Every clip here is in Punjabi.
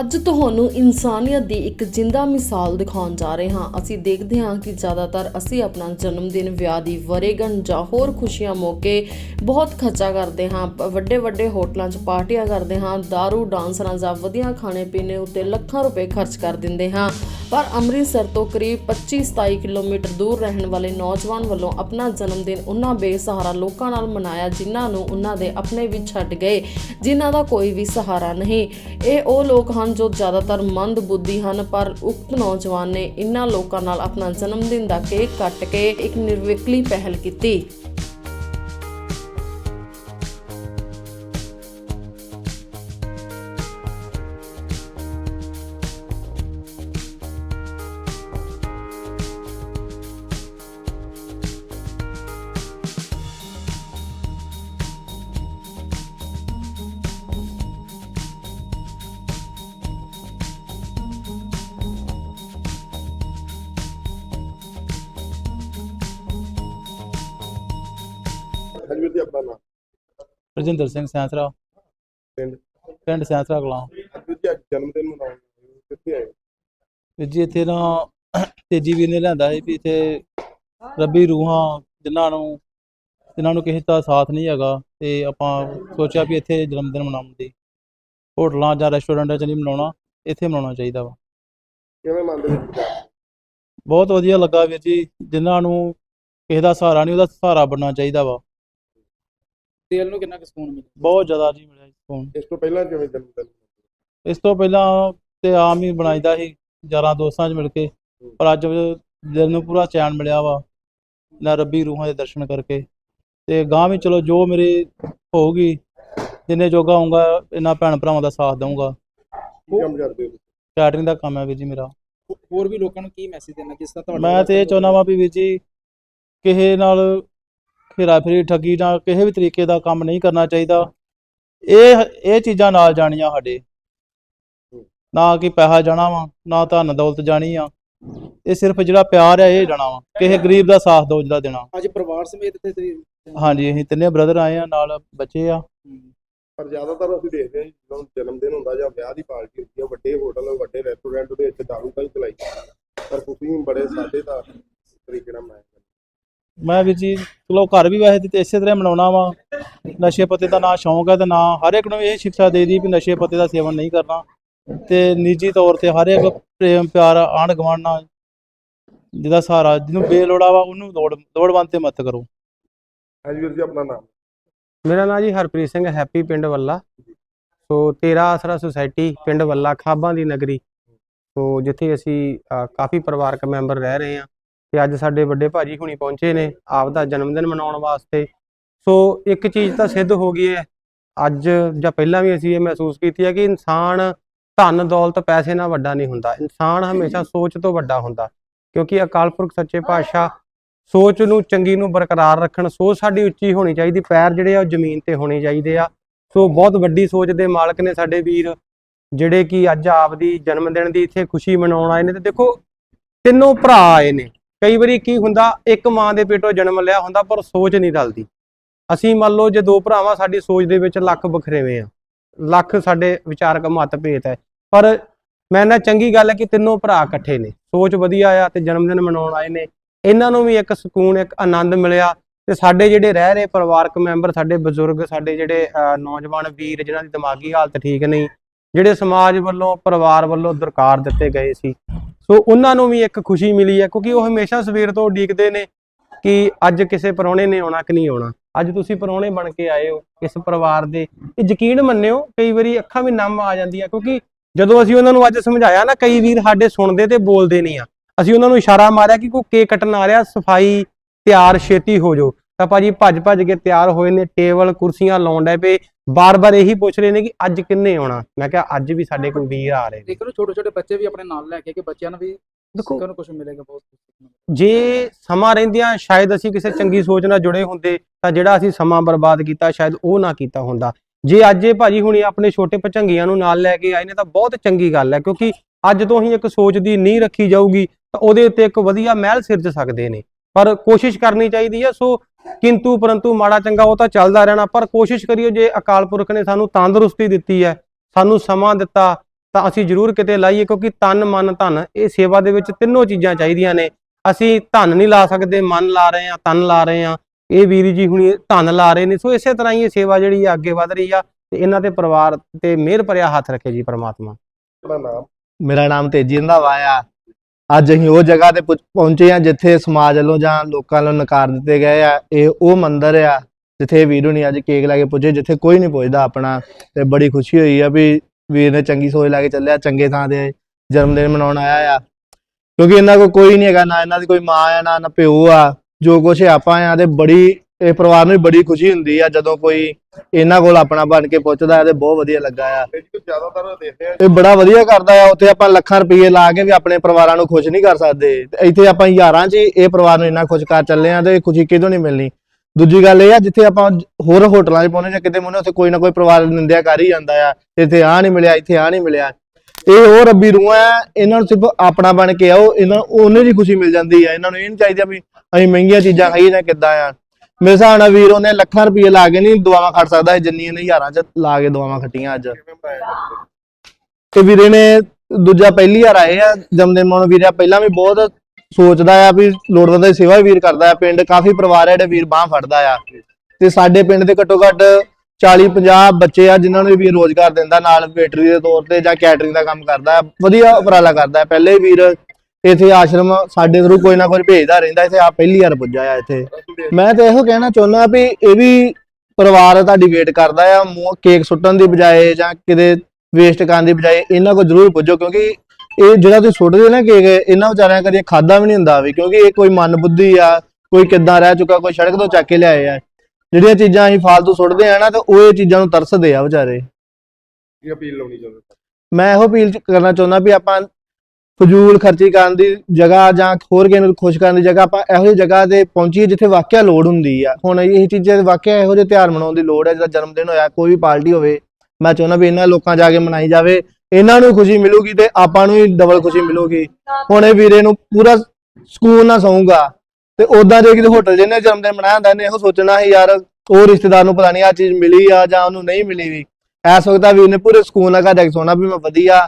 ਅੱਜ ਤੁਹਾਨੂੰ ਇਨਸਾਨੀਅਤ ਦੀ ਇੱਕ ਜਿੰਦਾ ਮਿਸਾਲ ਦਿਖਾਉਣ ਜਾ ਰਹੇ ਹਾਂ। ਅਸੀਂ ਦੇਖਦੇ ਹਾਂ ਕਿ ਜ਼ਿਆਦਾਤਰ ਅਸੀਂ ਆਪਣਾ ਜਨਮ ਦਿਨ, ਵਿਆਹ ਦੀ ਵਰੇਗੰਢ ਜਾਂ ਹੋਰ ਖੁਸ਼ੀਆਂ ਮੌਕੇ ਬਹੁਤ ਖਰਚਾ ਕਰਦੇ ਹਾਂ। ਵੱਡੇ ਵੱਡੇ ਹੋਟਲਾਂ 'ਚ ਪਾਰਟੀਆਂ ਕਰਦੇ ਹਾਂ दारू ਡਾਂਸਰਾਂ ਜਾਂ ਵਧੀਆ ਖਾਣੇ ਪੀਣੇ ਉੱਤੇ ਲੱਖਾਂ ਰੁਪਏ ਖਰਚ ਕਰ ਦਿੰਦੇ ਹਾਂ। ਪਰ ਅੰਮ੍ਰਿਤਸਰ ਤੋਂ ਕਰੀਬ 25-27 ਕਿਲੋਮੀਟਰ ਦੂਰ ਰਹਿਣ ਵਾਲੇ ਨੌਜਵਾਨ ਵੱਲੋਂ ਆਪਣਾ ਜਨਮ ਦਿਨ ਉਹਨਾਂ ਬੇਸਹਾਰਾ ਲੋਕਾਂ ਨਾਲ ਮਨਾਇਆ, ਜਿਨ੍ਹਾਂ ਨੂੰ ਉਹਨਾਂ ਦੇ ਆਪਣੇ ਵੀ ਛੱਡ ਗਏ, ਜਿਨ੍ਹਾਂ ਦਾ ਕੋਈ ਵੀ ਸਹਾਰਾ ਨਹੀਂ। ਇਹ ਉਹ ਲੋਕ ਹਨ ਜੋ ਜ਼ਿਆਦਾਤਰ ਮੰਦ ਬੁੱਧੀ ਹਨ, ਪਰ ਉਕਤ ਨੌਜਵਾਨ ਨੇ ਇਨ੍ਹਾਂ ਲੋਕਾਂ ਨਾਲ ਆਪਣਾ ਜਨਮ ਦਿਨ ਦਾ ਕੇਕ ਕੱਟ ਕੇ ਇੱਕ ਨਿਰਵਿਕਲੀ ਪਹਿਲ ਕੀਤੀ। ਹਾਂਜੀ ਵੀਰ ਜੀ ਆਪਣਾ ਨਾਮ? ਰਜਿੰਦਰ ਸਿੰਘ ਸੈਂਸਰਾ ਪਿੰਡ? ਪਿੰਡ ਸੈਂਸਰਾ ਕਲਾਂ। ਅੱਜ ਵੀਰ ਜੀ ਅੱਜ ਜਨਮ ਦਿਨ ਮਨਾਉਣ ਕਿੱਥੇ ਆਏ ਵੀਰ ਜੀ ਇੱਥੇ ਨਾ ਤੇਜੀ ਵੀਰ ਨੇ ਲਿਆਂਦਾ ਸੀ ਵੀ ਇੱਥੇ ਰੱਬੀ ਰੂਹਾਂ ਜਿਨ੍ਹਾਂ ਨੂੰ ਜਿਨ੍ਹਾਂ ਨੂੰ ਕਿਸੇ ਦਾ ਸਾਥ ਨਹੀਂ ਹੈਗਾ ਤੇ ਆਪਾਂ ਸੋਚਿਆ ਵੀ ਇੱਥੇ ਜਨਮ ਦਿਨ ਮਨਾਉਣ ਦੀ। ਹੋਟਲਾਂ ਜਾਂ ਰੈਸਟੋਰੈਂਟਾਂ 'ਚ ਨਹੀਂ ਮਨਾਉਣਾ ਇੱਥੇ ਮਨਾਉਣਾ ਚਾਹੀਦਾ ਵਾ। ਕਿਵੇਂ ਮੰਨਦੇ ਹੋ ਬਹੁਤ ਵਧੀਆ ਲੱਗਾ ਵੀਰ ਜੀ ਜਿਨ੍ਹਾਂ ਨੂੰ ਕਿਸੇ ਦਾ ਸਹਾਰਾ ਨਹੀਂ ਉਹਦਾ ਸਹਾਰਾ ਬਣਨਾ ਚਾਹੀਦਾ ਵਾ। ਦਿਲ ਨੂੰ ਕਿੰਨਾ ਕੁ ਸਕੂਨ ਮਿਲਦਾ ਬਹੁਤ ਜ਼ਿਆਦਾ ਜੀ ਮਿਲਿਆ ਜੀ ਸਕੂਨ। ਇਸ ਤੋਂ ਪਹਿਲਾਂ ਕਿਵੇਂ ਜਨਮ ਦਿਨ ਇਸ ਤੋਂ ਪਹਿਲਾਂ ਤੇ ਆਮ ਹੀ ਬਣਾਈਦਾ ਸੀ ਯਾਰਾਂ ਦੋਸਤਾਂ 'ਚ ਮਿਲ ਕੇ। ਪਰ ਅੱਜ ਦਿਲ ਨੂੰ ਪੂਰਾ ਚੈਨ ਮਿਲਿਆ ਵਾ ਨਾ ਰੱਬੀ ਰੂਹਾਂ ਦੇ ਦਰਸ਼ਨ ਕਰਕੇ। ਤੇ ਗਾਂ ਵੀ ਚਲੋ ਜੋ ਮੇਰੀ ਹੋਊਗੀ ਜਿੰਨੇ ਜੋਗਾ ਹੋਊਗਾ ਇਹਨਾਂ ਭੈਣ ਭਰਾਵਾਂ ਦਾ ਸਾਥ ਦਊਂਗਾ। ਕੀ ਕੰਮ ਕਰਦੇ ਹੋ? ਕੈਟਰਿੰਗ ਦਾ ਕੰਮ ਹੈ ਵੀਰ ਜੀ ਮੇਰਾ। ਹੋਰ ਵੀ ਲੋਕਾਂ ਨੂੰ ਕੀ ਮੈਸੇਜ ਦੇਣਾ ਜਿਸ ਤਰ੍ਹਾਂ ਤੁਹਾਡਾ ਮੈਂ ਤੇ ਇਹ ਚਾਹੁੰਦਾ ਵਾਂ ਵੀ ਵੀਰ ਜੀ ਕਿਸੇ ਨਾਲ ਖੇਰਾ ਫੇਰੀ ਠੱਗੀ ਜਾਂ ਕਿਸੇ ਵੀ ਤਰੀਕੇ ਦਾ ਕੰਮ ਨਹੀਂ ਕਰਨਾ ਚਾਹੀਦਾ। ਇਹ ਇਹ ਚੀਜ਼ਾਂ ਨਾਲ ਜਾਣੀਆਂ ਸਾਡੇ। ਨਾ ਕਿ ਪੈਸਾ ਜਾਣਾ ਵਾ ਨਾ ਧਨ ਦੌਲਤ ਜਾਣੀ ਆ। ਇਹ ਸਿਰਫ ਜਿਹੜਾ ਪਿਆਰ ਹੈ ਇਹ ਜਾਣਾ ਵਾ। ਕਿਸੇ ਗਰੀਬ ਦਾ ਸਾਥ ਦੋ ਜਿਹੜਾ ਦੇਣਾ। ਅੱਜ ਪਰਿਵਾਰ ਸਮੇਤ ਤੇ ਹਾਂਜੀ ਅਸੀਂ ਤਿੰਨੇ ਬ੍ਰਦਰ ਆਏ ਆ ਨਾਲ ਬੱਚੇ ਆ। ਪਰ ਜ਼ਿਆਦਾਤਰ ਅਸੀਂ ਦੇਖਦੇ ਹਾਂ ਜਦੋਂ ਜਨਮ ਦਿਨ ਹੁੰਦਾ ਜਾਂ ਵਿਆਹ ਦੀ ਪਾਰਟੀ ਹੁੰਦੀ ਹੈ ਵੱਡੇ ਹੋਟਲ ਵੱਡੇ ਰੈਸਟੋਰੈਂਟ ਦੇ ਵਿੱਚ ਦਾਰੂ ਤਾਂ ਹੀ ਚਲਾਈ। ਪਰ ਤੁਸੀਂ ਬੜੇ ਸਾਦੇ ਦਾ ਤਰੀਕੇ ਨਾਲ ਮਨਾਇਆ ਮੈਂ ਵੀ ਜੀ ਚਲੋ ਘਰ ਵੀ ਵੈਸੇ ਤੇ ਇਸੇ ਤਰ੍ਹਾਂ ਮਨਾਉਣਾ ਵਾ। ਨਸ਼ੇ ਪੱਤੇ ਦਾ ਨਾ ਸ਼ੌਂਕ ਹੈ ਤੇ ਨਾ ਹਰ ਇੱਕ ਨੂੰ ਇਹ ਸਿੱਖਿਆ ਦੇ ਦੀ ਵੀ ਨਸ਼ੇ ਪੱਤੇ ਦਾ ਸੇਵਨ ਨਹੀਂ ਕਰਨਾ। ਤੇ ਨਿੱਜੀ ਤੌਰ ਤੇ ਹਰ ਇੱਕ ਪ੍ਰੇਮ ਪਿਆਰ ਆਂਢ ਗੁਆਂਢ ਨਾਲ ਜਿਹਦਾ ਸਹਾਰਾ ਜਿਹਨੂੰ ਬੇਲੋੜਾ ਵਾ ਉਹਨੂੰ ਲੋੜ ਲੋੜਵੰਦ ਤੇ ਮਤ ਕਰੋ। ਹਾਂਜੀ ਵੀਰ ਜੀ ਆਪਣਾ ਨਾਮ? ਮੇਰਾ ਨਾਮ ਜੀ ਹਰਪ੍ਰੀਤ ਸਿੰਘ ਹੈਪੀ ਪਿੰਡ ਵੱਲਾ। ਸੋ ਤੇਰਾ ਆਸਰਾ ਸੁਸਾਇਟੀ ਪਿੰਡ ਵੱਲਾ ਖਾਬਾਂ ਦੀ ਨਗਰੀ। ਸੋ ਜਿੱਥੇ ਅਸੀਂ ਅ, ਕਾਫੀ ਪਰਿਵਾਰਕ ਮੈਂਬਰ ਰਹਿ ਰਹੇ ਹਾਂ। ਤੇ ਅੱਜ ਸਾਡੇ ਵੱਡੇ ਭਾਜੀ ਹੁਣੀ ਪਹੁੰਚੇ ਨੇ, ਆਪ ਦਾ ਜਨਮ ਦਿਨ ਮਨਾਉਣ ਵਾਸਤੇ। ਸੋ ਇੱਕ ਚੀਜ਼ ਤਾਂ ਸਿੱਧ ਹੋ ਗਈ ਹੈ, ਅੱਜ ਜਾਂ ਪਹਿਲਾਂ ਵੀ ਅਸੀਂ ਇਹ ਮਹਿਸੂਸ ਕੀਤੀ ਹੈ ਕਿ ਇਨਸਾਨ ਧਨ, ਦੌਲਤ, ਪੈਸੇ ਨਾਲ ਵੱਡਾ ਨਹੀਂ ਹੁੰਦਾ। ਇਨਸਾਨ ਹਮੇਸ਼ਾ ਸੋਚ ਤੋਂ ਵੱਡਾ ਹੁੰਦਾ, ਕਿਉਂਕਿ ਅਕਾਲ ਪੁਰਖ, ਸੱਚੇ ਪਾਤਸ਼ਾਹ ਸੋਚ ਨੂੰ, ਚੰਗੀ ਨੂੰ ਬਰਕਰਾਰ ਰੱਖਣ, ਸੋਚ ਸਾਡੀ ਉੱਚੀ ਹੋਣੀ ਚਾਹੀਦੀ, ਪੈਰ ਜਿਹੜੇ ਆ ਉਹ ਜ਼ਮੀਨ ਤੇ ਹੋਣੇ ਚਾਹੀਦੇ ਆ। ਸੋ ਬਹੁਤ ਵੱਡੀ ਸੋਚ ਦੇ ਮਾਲਕ ਨੇ ਸਾਡੇ ਵੀਰ, ਜਿਹੜੇ ਕਿ ਅੱਜ ਆਪ ਦੀ ਜਨਮ ਦਿਨ ਦੀ ਇੱਥੇ ਖੁਸ਼ੀ ਮਨਾਉਣ ਆਏ ਨੇ। ਤੇ ਦੇਖੋ, ਤਿੰਨੋਂ ਭਰਾ ਆਏ ਨੇ। ਕਈ ਵਾਰੀ ਕੀ ਹੁੰਦਾ ਇੱਕ ਮਾਂ ਦੇ ਪੇਟੋਂ ਜਨਮ ਲਿਆ ਹੁੰਦਾ ਪਰ ਸੋਚ ਨਹੀਂ ਰਲਦੀ। ਅਸੀਂ ਮੰਨ ਲਓ ਜੇ ਦੋ ਭਰਾਵਾਂ ਸਾਡੀ ਸੋਚ ਦੇ ਵਿੱਚ ਲੱਖ ਬਖਰੇਵੇਂ ਆ। ਲੱਖ ਸਾਡੇ ਵਿਚਾਰਕ ਮਤਭੇਦ ਹੈ। ਪਰ ਮੈਂ ਨਾ ਚੰਗੀ ਗੱਲ ਹੈ ਕਿ ਤਿੰਨੋਂ ਭਰਾ ਇਕੱਠੇ ਨੇ। ਸੋਚ ਵਧੀਆ ਆ ਤੇ ਜਨਮ ਦਿਨ ਮਨਾਉਣ ਆਏ ਨੇ। ਇਹਨਾਂ ਨੂੰ ਵੀ ਇੱਕ ਸਕੂਨ ਇੱਕ ਆਨੰਦ ਮਿਲਿਆ ਤੇ ਸਾਡੇ ਜਿਹੜੇ ਰਹਿ ਰਹੇ ਪਰਿਵਾਰਕ ਮੈਂਬਰ ਸਾਡੇ ਬਜ਼ੁਰਗ ਸਾਡੇ ਜਿਹੜੇ ਅਹ, ਨੌਜਵਾਨ ਵੀਰ ਜਿਨ੍ਹਾਂ ਦੀ ਦਿਮਾਗੀ ਹਾਲਤ ਠੀਕ ਨਹੀਂ ਜਿਹੜੇ ਸਮਾਜ ਵੱਲੋਂ ਪਰਿਵਾਰ ਵੱਲੋਂ ਦਰਕਾਰ ਦਿੱਤੇ ਗਏ ਸੀ। ਸੋ ਉਹਨਾਂ ਨੂੰ ਵੀ ਇੱਕ ਖੁਸ਼ੀ ਮਿਲੀ ਹੈ, ਕਿਉਂਕਿ ਉਹ ਹਮੇਸ਼ਾ ਸਵੇਰ ਤੋਂ ਉਡੀਕਦੇ ਨੇ ਕਿ ਅੱਜ ਕਿਸੇ ਪਰੌਣੇ ਨੇ ਆਉਣਾ ਕਿ ਨਹੀਂ ਆਉਣਾ। ਅੱਜ ਤੁਸੀਂ ਪਰੌਣੇ ਬਣ ਕੇ ਆਏ ਹੋ ਇਸ ਪਰਿਵਾਰ ਦੇ। ਇਹ ਯਕੀਨ ਮੰਨਿਓ, ਕਈ ਵਾਰੀ ਅੱਖਾਂ ਵੀ ਨਮ ਆ ਜਾਂਦੀਆਂ, ਕਿਉਂਕਿ ਜਦੋਂ ਅਸੀਂ ਉਹਨਾਂ ਨੂੰ ਅੱਜ ਸਮਝਾਇਆ ਨਾ, ਕਈ ਵੀਰ ਸਾਡੇ ਸੁਣਦੇ ਤੇ ਬੋਲਦੇ ਨਹੀਂ ਆ। ਅਸੀਂ ਉਹਨਾਂ ਨੂੰ ਇਸ਼ਾਰਾ ਮਾਰਿਆ ਕਿ ਕੋਈ ਕੇਕ ਕੱਟਣ ਆ ਰਿਹਾ, ਸਫ਼ਾਈ ਤਿਆਰ, ਛੇਤੀ ਹੋ ਜਾਓ। ਤਾਂ ਭਾਜੀ ਭੱਜ ਭੱਜ ਕੇ ਤਿਆਰ ਹੋਏ ਨੇ, ਟੇਬਲ, ਕੁਰਸੀਆਂ ਲਾਉਣ ਡਏ ਪਏ। ਬਾਰ-ਬਾਰ ਇਹੀ ਪੁੱਛ ਰਹੇ ਨੇ ਕਿ ਅੱਜ ਕਿੰਨੇ ਆਉਣਾ? ਮੈਂ ਕਿਹਾ ਅੱਜ ਵੀ ਸਾਡੇ ਕੋਲ ਵੀਰ ਆ ਰਹੇ ਨੇ। ਦੇਖੋ ਛੋਟੇ ਛੋਟੇ ਬੱਚੇ ਵੀ ਆਪਣੇ ਨਾਲ ਲੈ ਕੇ ਕਿ ਬੱਚਿਆਂ ਨੂੰ ਵੀ ਦੇਖੋ ਨੂੰ ਕੁਝ ਮਿਲੇਗਾ ਬਹੁਤ ਜੇ ਸਮਾਂ ਰਹਿੰਦਿਆਂ ਸ਼ਾਇਦ ਅਸੀਂ ਕਿਸੇ ਚੰਗੀ ਸੋਚ ਨਾਲ ਜੁੜੇ ਹੁੰਦੇ ਤਾਂ ਜਿਹੜਾ ਅਸੀਂ ਸਮਾਂ ਬਰਬਾਦ ਕੀਤਾ ਸ਼ਾਇਦ ਉਹ ਨਾ ਕੀਤਾ ਹੁੰਦਾ। ਜੇ ਅੱਜ ਇਹ ਭਾਜੀ ਹੁਣੀ ਆਪਣੇ ਛੋਟੇ ਭਚੰਗੀਆਂ ਨੂੰ ਨਾਲ ਲੈ ਕੇ ਆਏ ਨੇ ਤਾਂ ਬਹੁਤ ਚੰਗੀ ਗੱਲ ਹੈ ਕਿਉਂਕਿ ਅੱਜ ਤੋਂ ਹੀ ਇੱਕ ਸੋਚ ਦੀ ਨੀਂਹ ਰੱਖੀ ਜਾਊਗੀ ਤਾਂ ਉਹਦੇ ਉੱਤੇ ਇੱਕ ਵਧੀਆ ਮਹਿਲ ਸਿਰਜ ਸਕਦੇ ਨੇ। ਪਰ ਕੋਸ਼ਿਸ਼ ਕਰਨੀ ਚਾਹੀਦੀ ਹੈ ਸੋ ਕਿੰਤੂ ਪਰੰਤੂ ਮਾੜਾ ਚੰਗਾ ਉਹ ਤਾਂ ਚੱਲਦਾ ਰਹਿਣਾ ਪਰ ਕੋਸ਼ਿਸ਼ ਕਰਿਓ ਜੇ ਅਕਾਲ ਪੁਰਖ ਨੇ ਸਾਨੂੰ ਤੰਦਰੁਸਤੀ ਦਿੱਤੀ ਹੈ ਸਾਨੂੰ ਸਮਾਂ ਦਿੱਤਾ ਤਾਂ ਅਸੀਂ ਜ਼ਰੂਰ ਕਿਤੇ ਲਾਈਏ ਕਿਉਂਕਿ ਤਨ ਮਨ ਧਨ ਇਹ ਸੇਵਾ ਦੇ ਵਿੱਚ ਤਿੰਨੋਂ ਚੀਜ਼ਾਂ ਚਾਹੀਦੀਆਂ ਨੇ। ਅਸੀਂ ਧਨ ਨਹੀਂ ਲਾ ਸਕਦੇ ਮਨ ਲਾ ਰਹੇ ਆ ਤਨ ਲਾ ਰਹੇ ਆ ਇਹ ਵੀਰ ਜੀ ਹੁਣੀ ਧਨ ਲਾ ਰਹੇ ਨੇ ਸੋ ਇਸੇ ਤਰ੍ਹਾਂ ਹੀ ਇਹ ਸੇਵਾ ਜਿਹੜੀ ਆ ਅੱਗੇ ਵਧ ਰਹੀ ਆ ਤੇ ਇਹਨਾਂ ਦੇ ਪਰਿਵਾਰ ਤੇ ਮਿਹਰ ਭਰਿਆ ਹੱਥ ਰੱਖੇ ਜੀ ਪ੍ਰਮਾਤਮਾ। ਮੇਰਾ ਨਾਮ ਤੇਜੀ ਰੰਧਾਵਾ ਆ ਅੱਜ ਅਸੀਂ ਉਹ ਜਗ੍ਹਾ ਤੇ ਪਹੁੰਚੇ ਆ ਜਿੱਥੇ ਸਮਾਜ ਵੱਲੋਂ ਜਾਂ ਲੋਕਾਂ ਵੱਲੋਂ ਨਕਾਰ ਦਿੱਤੇ ਗਏ ਆ। ਇਹ ਉਹ ਮੰਦਿਰ ਆ ਜਿੱਥੇ ਵੀਰੂ ਹੁਣੀ ਅੱਜ ਕੇਕ ਲੈ ਕੇ ਪੁੱਜੇ, ਜਿੱਥੇ ਕੋਈ ਨਹੀਂ ਪੁੱਜਦਾ ਆਪਣਾ ਤੇ ਬੜੀ ਖੁਸ਼ੀ ਹੋਈ ਆ ਵੀ ਵੀਰ ਨੇ ਚੰਗੀ ਸੋਚ ਲੈ ਕੇ ਚੱਲਿਆ, ਚੰਗੇ ਥਾਂ ਤੇ ਜਨਮ ਦਿਨ ਮਨਾਉਣ ਆਇਆ ਆ। ਕਿਉਂਕਿ ਇਹਨਾਂ ਕੋਲ ਕੋਈ ਨਹੀਂ ਹੈਗਾ, ਨਾ ਇਹਨਾਂ ਦੀ ਕੋਈ ਮਾਂ ਆ, ਨਾ ਨਾ ਪਿਓ ਆ। ਜੋ ਕੁਛ ਆਪਾਂ ਆ ਤੇ ਬੜੀ ਇਹ ਪਰਿਵਾਰ ਨੂੰ ਵੀ ਬੜੀ ਖੁਸ਼ੀ ਹੁੰਦੀ ਆ ਜਦੋਂ ਕੋਈ ਇਹਨਾਂ ਕੋਲ ਆਪਣਾ ਬਣ ਕੇ ਪੁੱਛਦਾ ਹੈ ਤੇ ਬਹੁਤ ਵਧੀਆ ਲੱਗਾ ਆ। ਜ਼ਿਆਦਾਤਰ ਦੇਖਦੇ ਆ ਇਹ ਬੜਾ ਵਧੀਆ ਕਰਦਾ ਆ। ਉੱਥੇ ਆਪਾਂ ਲੱਖਾਂ ਰੁਪਏ ਲਾ ਕੇ ਵੀ ਆਪਣੇ ਪਰਿਵਾਰਾਂ ਨੂੰ ਖੁਸ਼ ਨਹੀਂ ਕਰ ਸਕਦੇ। ਤੇ ਇੱਥੇ ਆਪਾਂ ਹਜ਼ਾਰਾਂ 'ਚ ਹੀ ਇਹ ਪਰਿਵਾਰ ਨੂੰ ਇੰਨਾ ਖੁਸ਼ ਕਰ ਚੱਲੇ ਆ ਤੇ ਇਹ ਖੁਸ਼ੀ ਕਿਦੋਂ ਨਹੀਂ ਮਿਲਣੀ। ਦੂਜੀ ਗੱਲ ਇਹ ਆ ਜਿੱਥੇ ਆਪਾਂ ਹੋਰ ਹੋਟਲਾਂ 'ਚ ਪਾਉਨੇ ਜਾਂ ਕਿਤੇ ਮੁੰਨੇ ਉੱਥੇ ਕੋਈ ਨਾ ਕੋਈ ਪਰਿਵਾਰ ਨਿੰਦਿਆ ਕਰ ਹੀ ਜਾਂਦਾ ਆ। ਇੱਥੇ ਆ ਨਹੀਂ ਮਿਲਿਆ ਇੱਥੇ ਆ ਨਹੀਂ ਮਿਲਿਆ। ਇਹ ਉਹ ਰੱਬੀ ਰੂਹਾਂ ਆ ਇਹਨਾਂ ਨੂੰ ਸਿਰਫ ਆਪਣਾ ਬਣ ਕੇ ਆਓ ਇਹਨਾਂ ਉਹਨੇ ਦੀ ਖੁਸ਼ੀ ਮਿਲ ਜਾਂਦੀ ਆ। ਇਹਨਾਂ ਨੂੰ ਇਹ ਨਹੀਂ ਚਾਹੀਦਾ ਵੀ ਅਸੀਂ ਮਹਿੰਗੀਆਂ ਚੀਜ਼ਾਂ ਖਾਈਏ ਜਾਂ ਕਿੱਦਾਂ ਆ। ਮੇਰੇ ਹਿਸਾਬ ਨਾਲ ਵੀਰ ਉਹਨੇ ਲੱਖਾਂ ਰੁਪਏ ਲਾ ਕੇ ਨਹੀਂ ਦੁਆਵਾਂ ਖੱਟ ਸਕਦਾ ਜਿੰਨੀਆਂ ਨੇ ਹਜ਼ਾਰਾਂ 'ਚ ਲਾ ਕੇ ਦੁਆਵਾਂ ਖੱਟੀਆਂ ਅੱਜ। ਕਿਵੇਂ ਬਣਾਇਆ ਜਾਂਦਾ? ਤੇ ਵੀਰੇ ਨੇ ਦੂਜਾ ਪਹਿਲੀ ਵਾਰ ਆਏ ਆ ਜਨਮਦਿਨ ਮਨਾਉਣ ਵੀਰੇ ਪਹਿਲਾਂ ਵੀ ਬਹੁਤ ਸੋਚਦਾ ਆ ਵੀ ਲੋੜਵੰਦ ਦੀ ਸੇਵਾ ਵੀ ਵੀਰ ਕਰਦਾ ਆ ਪਿੰਡ ਕਾਫੀ ਪਰਿਵਾਰ ਆ ਜਿਹੜੇ ਵੀਰ ਬਾਹ ਫੜਦਾ ਆ। ਤੇ ਸਾਡੇ ਪਿੰਡ ਦੇ ਘੱਟੋ ਘੱਟ 40 50 ਬੱਚੇ ਆ ਜਿਨ੍ਹਾਂ ਨੂੰ ਵੀ ਰੋਜ਼ਗਾਰ ਦਿੰਦਾ ਨਾਲ ਵੇਟਰੀ ਦੇ ਤੌਰ ਤੇ ਜਾਂ ਕੈਟਰਿੰਗ ਦਾ ਕੰਮ ਕਰਦਾ ਆ ਵਧੀਆ ਉਪਰਾਲਾ ਕਰਦਾ ਆ। ਪਹਿਲੇ ਵੀਰ ਇੱਥੇ ਆਸ਼ਰਮ ਸਾਡੇ ਥਰੂ ਕੋਈ ਨਾ ਕੋਈ ਭੇਜਦਾ ਰਹਿੰਦਾ ਇੱਥੇ ਆ ਪਹਿਲੀ ਵਾਰ ਪੁੱਜਾ ਆ ਇੱਥੇ। ਮੈਂ ਤਾਂ ਇਹੋ ਕਹਿਣਾ ਚਾਹੁੰਦਾ ਵੀ ਇਹ ਵੀ ਪਰਿਵਾਰ ਤੁਹਾਡੀ ਵੇਟ ਕਰਦਾ ਆ ਮੂੰਹ ਕੇਕ ਸੁੱਟਣ ਦੀ ਬਜਾਏ ਜਾਂ ਕਿਤੇ ਵੇਸਟ ਕਰਨ ਦੀ ਬਜਾਏ ਇਹਨਾਂ ਕੋਲ ਜ਼ਰੂਰ ਪੁੱਜੋ ਕਿਉਂਕਿ ਇਹ ਜਿਹੜਾ ਤੁਸੀਂ ਸੁੱਟਦੇ ਨਾ ਕੇਕ ਇਹਨਾਂ ਵਿਚਾਰਿਆਂ ਕਦੇ ਖਾਦਾ ਵੀ ਨਹੀਂ ਹੁੰਦਾ ਵੀ ਕਿਉਂਕਿ ਇਹ ਕੋਈ ਮਨ ਬੁੱਧੀ ਆ ਕੋਈ ਕਿੱਦਾਂ ਰਹਿ ਚੁੱਕਾ ਕੋਈ ਸੜਕ ਤੋਂ ਚੱਕ ਕੇ ਲਿਆਏ ਆ। ਜਿਹੜੀਆਂ ਚੀਜ਼ਾਂ ਅਸੀਂ ਫਾਲਤੂ ਸੁੱਟਦੇ ਆ ਨਾ ਤਾਂ ਉਹ ਇਹ ਚੀਜ਼ਾਂ ਨੂੰ ਤਰਸਦੇ ਆ ਵਿਚਾਰੇ। ਇਹ ਅਪੀਲ ਲਾਉਣੀ ਚਾਹੁੰਦੇ ਮੈਂ ਇਹੋ ਅਪੀਲ ਕਰਨਾ ਚਾਹੁੰਦਾ ਵੀ ਆਪਾਂ ਫਜ਼ੂਲ ਖਰਚੀ ਕਰਨ ਦੀ ਜਗ੍ਹਾ ਜਾਂ ਹੋਰ ਕਿਸੇ ਨੂੰ ਖੁਸ਼ ਕਰਨ ਦੀ ਜਗ੍ਹਾ ਆਪਾਂ ਇਹੋ ਜਿਹੀ ਜਗ੍ਹਾ ਤੇ ਪਹੁੰਚੀਏ ਜਿੱਥੇ ਵਾਕਿਆ ਲੋੜ ਹੁੰਦੀ ਆ। ਹੁਣ ਇਹ ਚੀਜ਼ਾਂ ਦੇ ਵਾਕਿਆ ਇਹੋ ਜਿਹੇ ਤਿਉਹਾਰ ਮਨਾਉਣ ਦੀ ਲੋੜ ਹੈ ਜਿਹਦਾ ਜਨਮ ਦਿਨ ਹੋਇਆ, ਕੋਈ ਵੀ ਪਾਰਟੀ ਹੋਵੇ, ਮੈਂ ਚਾਹੁੰਦਾ ਵੀ ਇਹਨਾਂ ਲੋਕਾਂ ਜਾ ਕੇ ਮਨਾਈ ਜਾਵੇ, ਇਹਨਾਂ ਨੂੰ ਖੁਸ਼ੀ ਮਿਲੂਗੀ ਤੇ ਆਪਾਂ ਨੂੰ ਵੀ ਡਬਲ ਖੁਸ਼ੀ ਮਿਲੂਗੀ। ਹੁਣ ਇਹ ਵੀਰੇ ਨੂੰ ਪੂਰਾ ਸਕੂਨ ਨਾਲ ਸੌਂਗਾ ਤੇ ਉਦਾਂ ਜੇ ਕਿਤੇ ਹੋਟਲ ਜਿਹਨੇ ਜਨਮ ਦਿਨ ਮਨਾਇਆ ਹੁੰਦਾ, ਇਹਨੇ ਇਹੋ ਸੋਚਣਾ ਸੀ, ਯਾਰ ਉਹ ਰਿਸ਼ਤੇਦਾਰ ਨੂੰ ਪਤਾ ਨਹੀਂ ਆ ਚੀਜ਼ ਮਿਲੀ ਆ ਜਾਂ ਉਹਨੂੰ ਨਹੀਂ ਮਿਲੀ ਵੀ। ਐਸ ਵਕਤ ਆ ਵੀ ਉਹਨੇ ਪੂਰੇ ਸਕੂਨ ਨਾਲ ਘਰ ਜਾ ਕੇ ਸੋਣਾ ਵੀ ਮੈਂ ਵਧੀਆ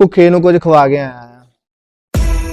ਭੁੱਖੇ ਨੂੰ ਕੁਝ ਖਵਾ ਕੇ ਆਇਆ।